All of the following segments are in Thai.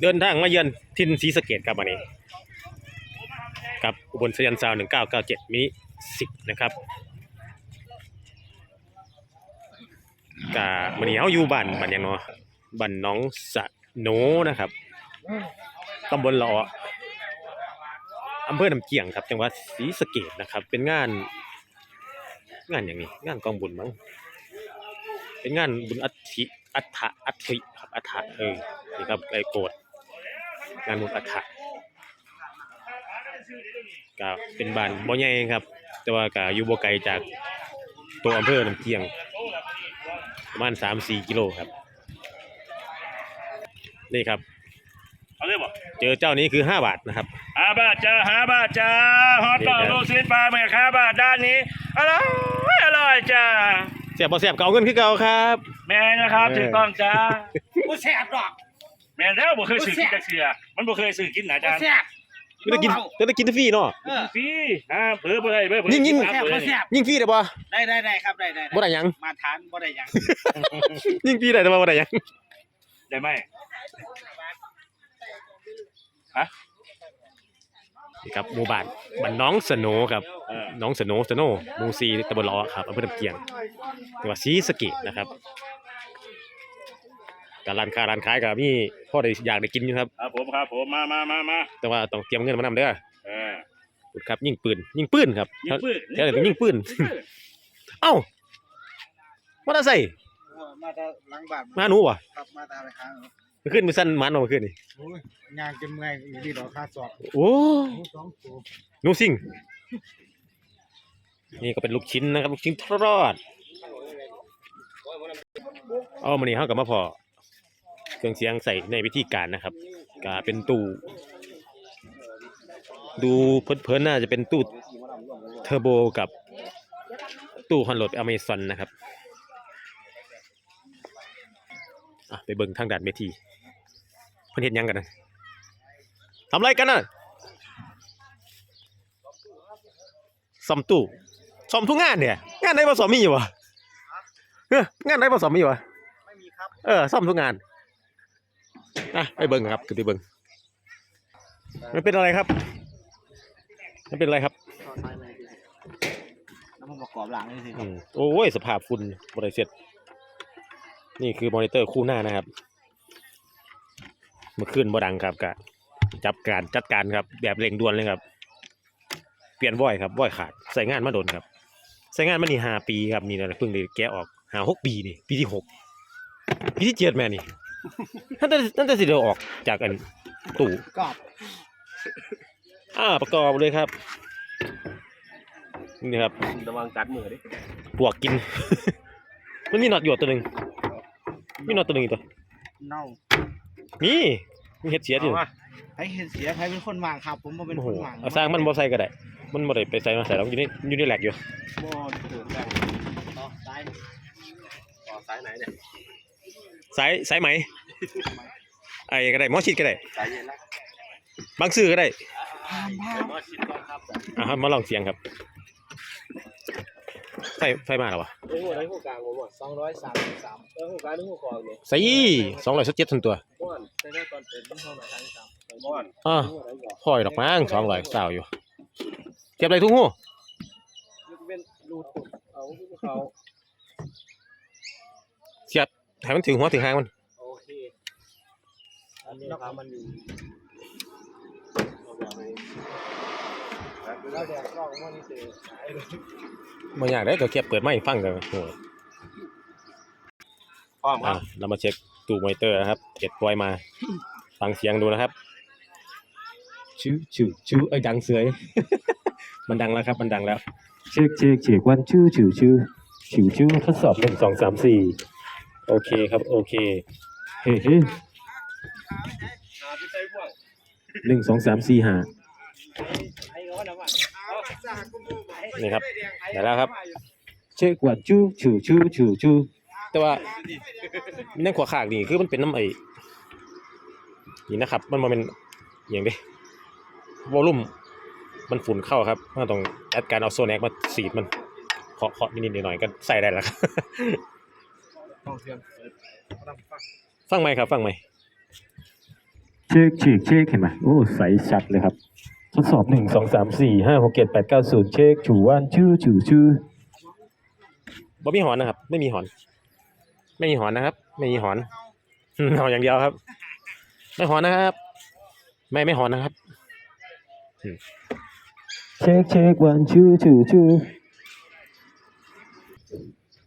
เดินทางมาเยือนทินศรีสะเกดครับวันนี้ กับอุบลสยันซาวหนึ่งเก้าเก้าเจ็ดมิสิบนะครับกะวันนี้เขาอยู่บ้านบ้านยังเนาะบ้านน้องสะโนนะครับตำบลละออำเภอน้ำเกียงครับ จังหวัดศรีสะเกดนะครับ เป็นงาน งานอย่างนี้ งานกองบุญมั้งเป็นงานบุญอัฐิ อัฐะอัฐิครับอัฐะเออนี่ครับไอ้โกรธงานบุญอัฐะก็เป็นบ้านบ่ใหญ่ครับ แต่ว่าก็อยู่บ่ไกลจากตัวอำเภอน้ำเกียง ประมาณ3-4กิโลครับ นี่ครับเอาเลยบอกเจอเจ้านี้คือ5บาทนะครับหาบาทจ้าหาบาทจ้าฮอตดอกนี่ครับลูกชิ้นปลาแม่ค้าบาทด้านนี้อร่อยอร่อยจ้าเสียบบ่เสียบเก่าเงินคือเก่าครับ แม่นะครับเออถูกต้องจ้าบ่แสบดอกแม่แล้วบ่เคยซื้อกินจักเสือมันบ่เคยซื้อกินนะบ่จ้าแสบไม่ได้กินไม่ได้กินฟรีเนาะเออฟรีอ่าเผื่อบ่ได้เผื่อบ่ยิ่ได้งยิ่งกินแสบน้ำบ่เผื่อแสนี่บยิ่งฟรีได้บ่ได้ได้ได้ครับได้ได้บ่ได้หยังมาทานบ่ได้หยังยิ่งฟรีได้แต่ว่าบ่ได้หยังได้ไหมนี่ครับหมู่บ้านบ้านน้องสโหนครับเออน้องสโหนสโหนหมู่ซีตำบลล้อครับอำเภอลำเกียงจังหวัดศรีสะเกษนะครับ การร้านค้าร้านขายก็มีพ่อได้อยากได้กินอยู่ครับ ครับผมครับผมมามามามาแต่ว่าต้องเตรียมเงินมานำเด้อเออพูดครับยิงปืนยิงปืนครับยิงปืนแค่ไหนต้องยิงปืน เอ้าว่าจะใส่มาตาหลังบ้านมาหนูวะครับมาตาไปค้างมันขึ้นมือสั้นมันมาขึ้นนี่โอ้ยงานจนเมื่อยอยู่ดีดอกค่าสอบโอ้หมูสองตัวหนูซิ่งนี่ก็เป็นลูกชิ้นนะครับ ลูกชิ้นทอดเอามานี่เฮากับมาพอ เครื่องเสียงใส่ในวิธีการนะครับก็เป็นตู้ดูเพลินๆน่าจะเป็นตู้เทอร์โบกับตู้ฮอนโหลดอเมซอนนะครับอะไปเบิ่งทางด่านเวทีเพิ่นเห็นยังกันนะทำไรกันน่ะซ่อมตู้ซ่อมทุกงานเนี่ย งานไหนบ่ซ่อมมีอยู่วะเอองานไหนบ่ซ่อมมีอยู่วะเออซ่อมทุกงาน อะไปเบิ่งครับคือไปเบิ่งมันเป็นอะไรครับ มันเป็นอะไรครับต่อสายไหนดีแล้วมันประกอบหลังนี่สิอืมโอ้ยสภาพฝุ่นบริเสร็จ นี่คือมอนิเตอร์คู่หน้านะครับเมื่อคืนบ่ดังครับกะจับการจัดการครับ แบบเร่งด่วนเลยครับ เปลี่ยนว่อยครับว่อยขาดใส่งานมาโดนครับ ใส่งานมานี่ห้าปีครับนี่นะเพิ่งได้แกะออกหาหกปีนี่ปีที่หกปีที่เจ็ดแม่นี่ นั่นแต่นั่นแต่สิเดียวออกจากอันตู้กรอบอ่าประกอบเลยครับ นี่ครับระวังกัดมือดิปวกกิน มันมีหนอดหยวดตัวหนึ่งมีหนอดตัวหนึ่งอีกตัวเน่ามีมีเห็ดเสียอยู่ใครเห็นเสียใครเป็นคนวางครับ ผมบ่เป็นโอ้โหคนวางเอาสร้างมันบ่ใส่ก็ได้ มันบ่ได้ไปใส่มาใส่แล้วอยู่ในอยู่ในแหลกอยู่บ่ถูกแล้วต่อสายต่อสายไหนเนี่ย สายสายไหมไอ้ก็ได้หมอชิดก็ได้สายเย็นแล้วบางซื่อก็ได้พามพามมาชิดก่อนครับอะครับมาลองเสียงครับไฟไฟมาแล้ววะไอ้หัวไอ้หัวกลางผมอะสองร้อยสามสิบสามไอ้หัวกลางไอ้หัวคอเนี่ยใส่สองร้อยสิบเจ็ดทันตัวม้วนใช้ได้ตอนเป็นต้องเท่าไหร่ทางสามม้วนอ่าหัวไหนก่อนพ่อยดอกมั้งสองร้อยสาวอยู่เก็บอะไรทุกหูยกเป็นรูดตุดเอาเขาเสียบ ให้มันถึงหัวถึงหางมัน โอเคอันนี้นะครับมันอยู่เอาแบบนี้แล้วแดกกล้องมันนี่เจอสายเลยบางอย่างได้ตัวเก็บเปิดไม่ฟังกันโอ้ยพร้อมคอะรับเรามาเช็คตู้มอนิเตอร์นะครับเก็บปล่อยมา ฟังเสียงดูนะครับชื่อชื่อชื่อไอ้ยดังเสยมันดังแล้วครับ มันดังแล้วเช็คเช็คเช็ควันชื่อชื่อชื่อชื่อชื่อทดสอบหนึ่งสองสามสี่ โอเคครับ โอเคเฮ้เฮ้หาที่ใช้พวกหนึ่งสองสามสี่ห้าไอ้เขาเนี่ยว่านี่ครับได้แล้วครับ เช็ควันชื่อชื่อชื่อชื่อชื่อแต่ว่านั่นขวาขากนี่คือมันเป็นน้ำไอ้นี่นะครับ มันมาเป็นอหย่างเดิวอลลุ่มมันฝุ่นเข้าครับก็ต้องจัดการเอาโซแนกมาสีดมันเคาะเคาะนิดๆหน่อยๆก็ใส่ได้แล้วครับ ต้องเสียงฟังไหมครับ ฟังไหมเช็คเช็คเช็คเห็นไหมโอ้ใสชัดเลยครับ ทดสอบหนึ่งสองสามสี่ห้าหกเจ็ดแปดเก้าศูนย์เช็คถูว่านชื่อชื่อชื่อบ่มีหอนนะครับ ไม่มีหอน ไม่มีหอนนะครับ ไม่มีหอนเอาอย่างเดียวครับ ไม่หอนนะครับ ไม่ไม่หอนนะครับอืมเช็คเช็ควันชื่อชื่อชื่อ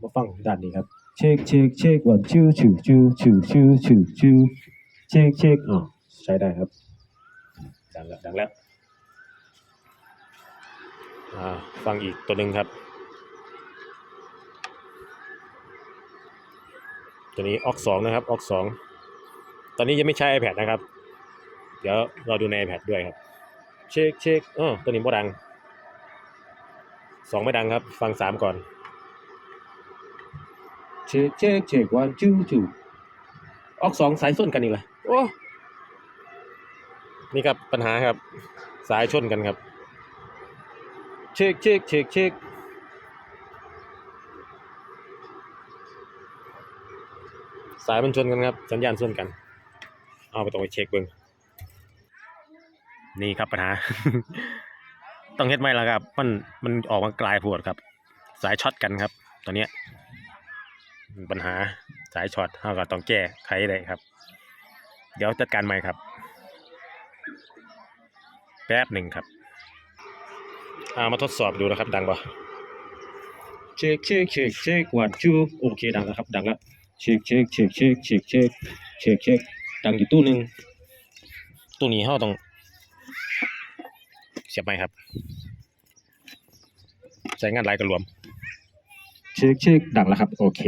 มาฟังด้านนี้ครับ เช็คเช็คเช็ควันชื่อชื่อชื่อชื่อชื่อชื่อชื่อเช็คเช็คอ๋อใช้ได้ครับ ดังแล้วดังแล้วฟังอีกตัวหนึ่งครับ ตัวนี้ออกสองนะครับออกสองตอนนี้ยังไม่ใช้ iPad นะครับ เดี๋ยวเราดูใน iPad ด้วยครับ เช็คเช็คเออตัวนี้บ่ดังสองไม่ดังครับ ฟังสามก่อน เช็คเช็คเช็ควันจูจูออกสองสายส้นกันอีกเลยโอ้นี่ครับปัญหาครับ สายชนกันครับ เช็คเช็คเช็คเช็คสายมันชนกันครับ สัญญาณชนกัน เอาไปต้องไปเช็คเบิ้งนี่ครับปัญหา ต้องเฮ็ดไหมล่ะครับ มันมันออกมากลายปวดครับ สายช็อตกันครับ ตอนเนี้ย ปัญหาสายช็อตเราก็ต้องแก้ไขเลยครับ เดี๋ยวจัดการใหม่ครับ แป๊บหนึ่งครับอ่ามาทดสอบดูนะครับ ดังปะเช็คเช็คเช็คเช็ควันจูโอเคดังแล้วครับ ดังแล้วเช็คเช็คเช็คเช็คเช็คเช็คเช็คเช็คดังอยู่ตู้หนึ่งตู้นี้เราต้องเสียบไหมค์ครับใช้งานไรก็รวมเช็คเช็คดังแล้วครับ โอเค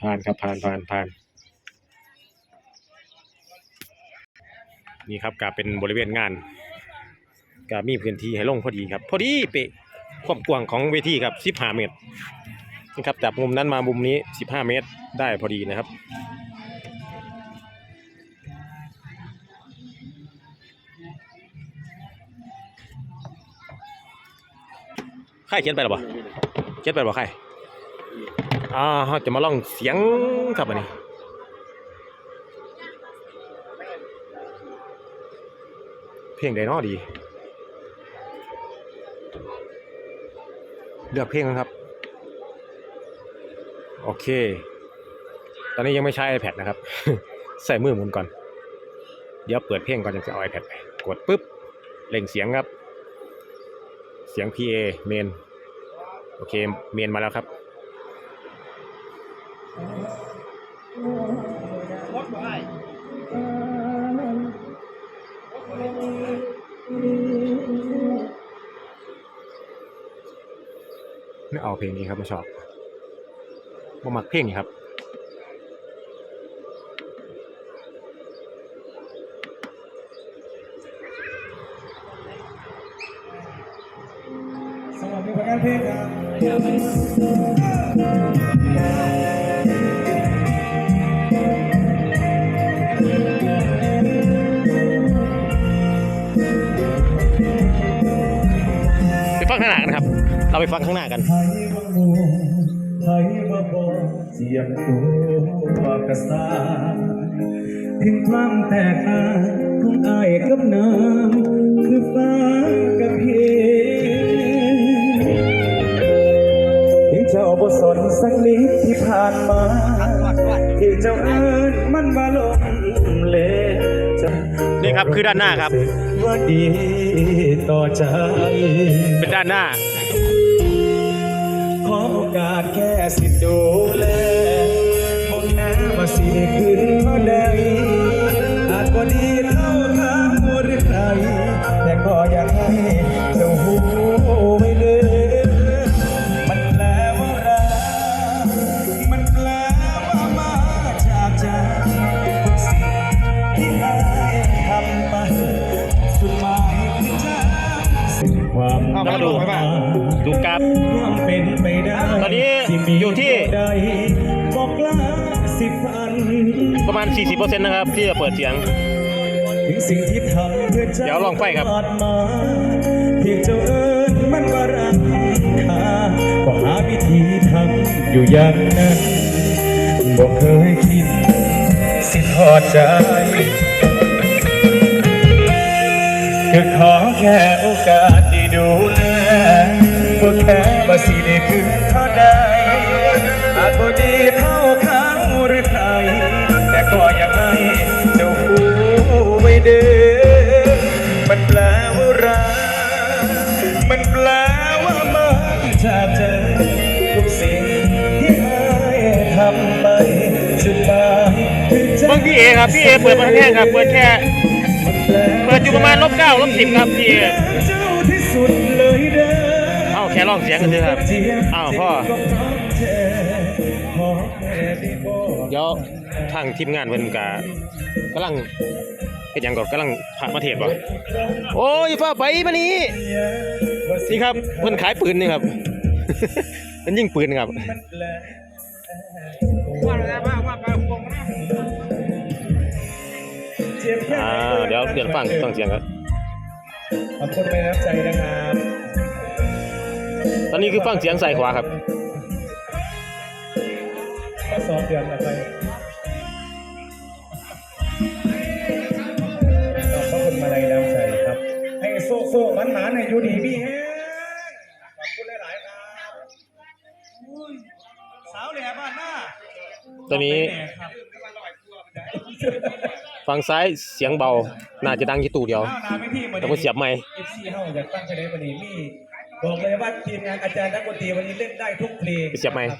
ผ่านครับผ่านผ่านผ่านนี่ครับกาเป็นบริเวณงานก็มีพื้นที่ให้ลงพอดีครับ พอดีเปะความกว้างของเวทีครับ 15 เมตรนะครับจากมุมนั้นมามุมนี้ 15 เมตรได้พอดีนะครับใครเขียนไปหรอบ่ เขียนไปหรอบ่ใครอ่าเราจะมาลองเสียงครับอันนี้เพลงไดโนอดี เลือกเพลงครับ โอเค ตอนนี้ยังไม่ใช้ iPad นะครับ ใส่มือหมุนก่อน เดี๋ยวเปิดเพลงก่อนจะเอา iPad ไป กดปุ๊บเล่งเสียงครับ เสียง PA เมน อเค เมียนมาแล้วครับไม่เอาเพลงนี้ครับมาชอบมามักเพลงนี้ครับ ฟังข้างหน้ากันครับ เราไปฟังข้างหน้ากันไทยว่บเสียงตัวกระสาถึงความแตกต่างของอายกับน้ำคือฟ้ากับเพถึงเจ้าบ่สนสักนิดที่ผ่านมา ที่เจ้าเอิญมันมาลง นี่ครับคือด้านหน้าครับว่าดีต่อใจเป็นด้านหน้า ขอโอกาสแค่สิดูแลมองหน้าว่าสิได้คืนเท่าใด สิบเปอร์เซ็นต์นะครับ ที่จะเปิดเสียงเดี๋ยวลองไฟครับาเยงจ้าเอิญมันบารังคาก็หาวิธีทำอยู่อย่างนั้นบอกเคยคิด สิทอใจก็ขอแค่โอกาสได้ดูแลว่แค่ว่สิได้คือเท่าใดอาจบ่ดีเท่าเขา ก็อยากให้เจ้ารู้ไว้เด้อมันแปลว่ารักมันแปลว่ามันจากใจทุกสิ่งที่ให้ทำไปสุดท้ายคือใจเบิ่งพี่เอครับพี่เอเปิดมาแค่ครับเปิดแค่ เปิดอยู่ประมาณลบเก้าลบสิบครับพี่เอเจ้าที่สุดเลยเด้อ เอ้าแค่ร้องเสียงกันเถอะครับ อ้าวพ่อ ทางทีมงานเพิ่นกะกำลังเฮ็ดหยังก่อนกำลังพามาเทศบ่โอ้ยฟ้าไปมานี่นี่ครับเพิ่นขายปืนนี่ครับ เพิ่นยิงปืนครับ อ่าเดี๋ยวเดี๋ยวฟังฟังเสียงครับขอบคุณในน้ำใจนะครับตอนนี้คือฟังเสียงใส่ขวาครับก็ซ้อมเดือนละไป โซ่โซ่มันหมานให้อยู่ดีพี่แฮงขอบคุณหลายๆครับอุ้ยสาวแหล่บ้านหน้าตอนนี้ครับฝั่งซ้ายเสียงเบา น่าจะดังที่ตู้เดียวข้าวนาไม่พี่มาแต่ก็เสียบไมค์เอฟซีเฮาอยากตั้งคะแนนวันนี้มีบอกเลยว่าทีมงานอาจารย์นักดนตรีวันนี้เล่นได้ทุกเพลงเสียบไมค์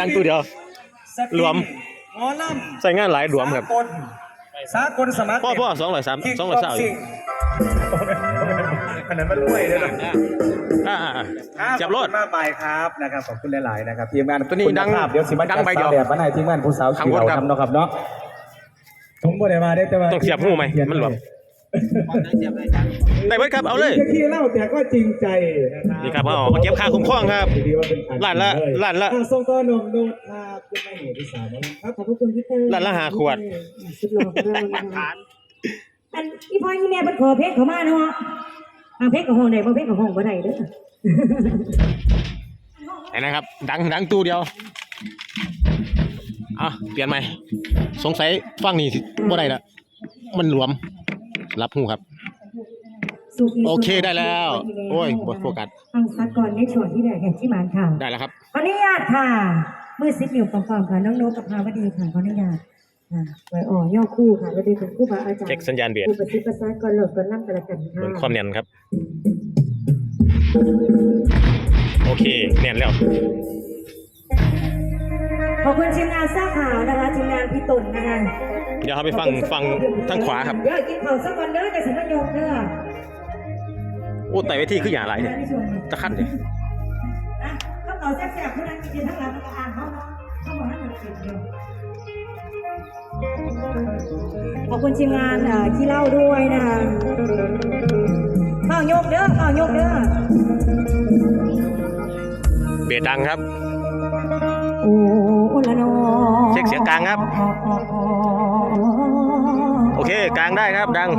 ดังตู้เดียว สตงรวม หมอลำใส่งานหลายรวมครับ สากลสากลสมัครพ่อพ่อสองร้อยสามคิกสองบ็ร้อยอกสามซิ่ง อันนั้นมันมวยเลยนะอ่าจับรถมากไปครับนะครับขอบคุณหลาย ๆ นะครับทีมงานตัวนี้ดังเดี๋ยวสิมาดังไปเดียวแบบมาในทีมงานผู้สาวข้างขี่บนเราทำเนาะครับเนาะผมบ่ได้มาได้แต่ว่าต้องเสียบหูไหมมันหลวมได้เบิดครับเอาเลยจะขี้เล่าแต่ก็จริงใจนะครับนี่ครับเอามาเก็บค่าคุ้มครองครับดีว่าเป็นอัล้านละหลานละส่งต่อนมโนดครับคุณแม่หนูที่สามครับขอบคุณพี่เต้ล้านละหาขวดสุดหล่อของเรานะคะ อันอีพ่ออีแม่เพิ่นขอเพชรเขามาเนาะอ่าเพชรกับห้องใดบ่เพชรกับห้องบ่ได้เด้อไหนนะครับ ดังดังตู้เดียวอะเปลี่ยนใหม่สงสัยฟังนี่สิบ่ได้ละมันหลวม รับหูครับ สุขีโอเคได้แล้ว โอ้ยบทโฟกัสฟังสักก่อนในช่วงที่ได้แห่งที่หมานค่ะได้แล้วครับขออนุญาตค่ะมือซิปอยู่ฟังๆค่ะน้องโนกกับภาวดีค่ะขออนุญาต ค่ะไว้อ่อย่อคู่ค่ะแล้วเดี๋ยวเป็นคู่บาอาจารย์เช็คสัญญาณเบียดคู่ประสิประสาก่อนโหลดก่อนนั่งกันละกันค่ะเหมือนความเนียนครับ โอเคเนียนแล้วขอบคุณทีมงานทราบข่าวนะคะทีมงานพี่ตุ่นนะคะ เดี๋ยวเราไปฟังฟังทางขวาครับเดี๋ยวกินข้าวสักวันเด้อแต่ฉันไม่ยอมเด้อโอ้ไต่ไว้ที่คืออย่างไรเนี่ยในช่วงนี้ตะขั้นเนี่ยอะข้าวเหนียวแซ่บๆผู้นั้นกินทั้ง ขอบคุณทีมงานเอ่อขี้เหล้าด้วยนะคะข้าวยกเด้อข้าวยกเด้อเบียดดังครับโอ้ละนอเช็คเสียงกลางครับ โอเคกลางได้ครับดัง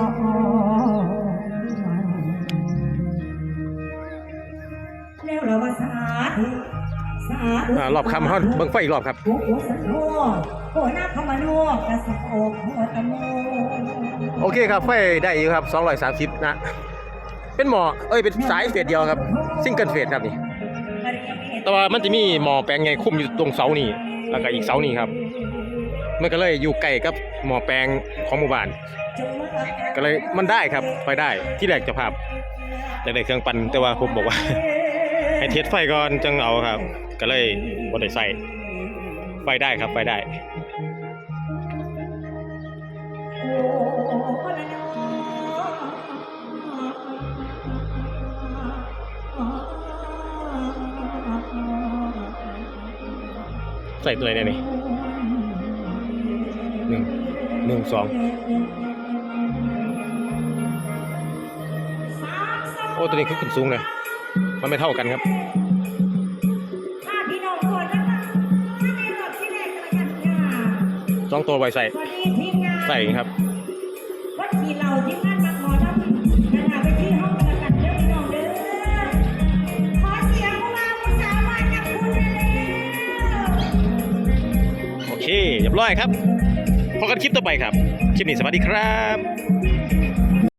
แล้วเราว่าสาธุสาธุอ่ารอบคำฮอนเบิ่งไฟอีกรอบครับ โอ้น้าเข้ามาโนกระสับโอกตะโมโอเคครับไฟได้อยู่ครับ 230 นะ เป็นหมอเอ้ยเป็นสายเฟสเดียวครับซิงเกิลเฟสครับนี่ แต่ว่ามันจะมีหมอแปลงไงคุ้มอยู่ตรงเสานี่แล้วก็อีกเสานี่ครับมันก็เลยอยู่ใกล้กับหมอแปลงของหมู่บ้าน ก็เลยมันได้ครับไปได้ที่แรกจะภาพอยากได้เครื่องปั่นแต่ว่าผมบอกว่า ให้เทสไฟก่อนจึงเอาครับ ก็เลยบ่ได้ใส่ ไฟได้ครับไฟได้ใส่ตัวไหนเนี่ยนี่หนึ่งหนึ่งสองโอ้ตัวนี้ขึ้นสูงเลย มันไม่เท่ากันครับ สองตัวไว้ใส่ใส่ครับวัดที่เราทีมงานมาขอรับนะคะไปที่ห้องกันละกันเด้อพี่น้องเด้อขอเสียงพวกเราสาวมาจากคุณเลยโอเคเรียบร้อยครับพอกันคลิปต่อไปครับ คลิปนี้สวัสดีครับ